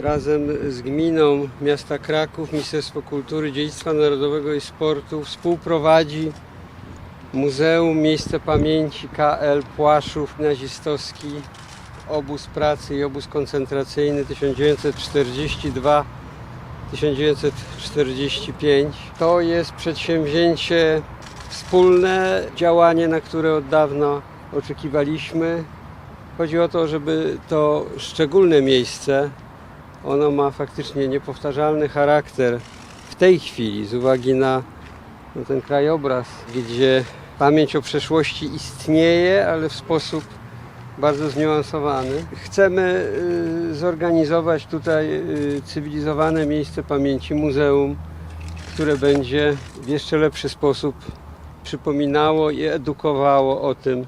razem z gminą miasta Kraków, Ministerstwo Kultury, Dziedzictwa Narodowego i Sportu współprowadzi Muzeum Miejsce Pamięci KL Płaszów nazistowski, obóz pracy i obóz koncentracyjny 1942-1945. To jest przedsięwzięcie wspólne, działanie, na które od dawna oczekiwaliśmy. Chodzi o to, żeby to szczególne miejsce, ono ma faktycznie niepowtarzalny charakter w tej chwili z uwagi na no, ten krajobraz, gdzie pamięć o przeszłości istnieje, ale w sposób bardzo zniuansowany. Chcemy y, zorganizować tutaj y, cywilizowane miejsce pamięci, muzeum, które będzie w jeszcze lepszy sposób przypominało i edukowało o tym,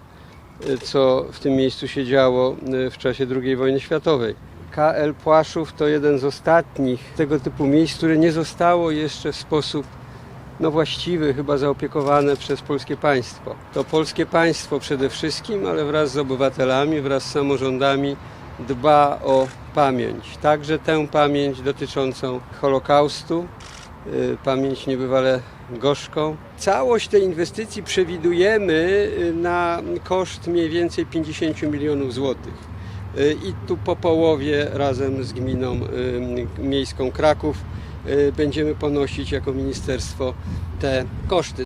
y, co w tym miejscu się działo w czasie II wojny światowej. KL Płaszów to jeden z ostatnich tego typu miejsc, które nie zostało jeszcze w sposób no właściwy, chyba zaopiekowane przez polskie państwo. To polskie państwo przede wszystkim, ale wraz z obywatelami, wraz z samorządami dba o pamięć. Także tę pamięć dotyczącą Holokaustu, y, pamięć niebywale gorzką. Całość tej inwestycji przewidujemy y, na koszt mniej więcej 50 milionów złotych. Y, I tu po połowie razem z gminą y, miejską Kraków y, będziemy ponosić jako ministerstwo te koszty.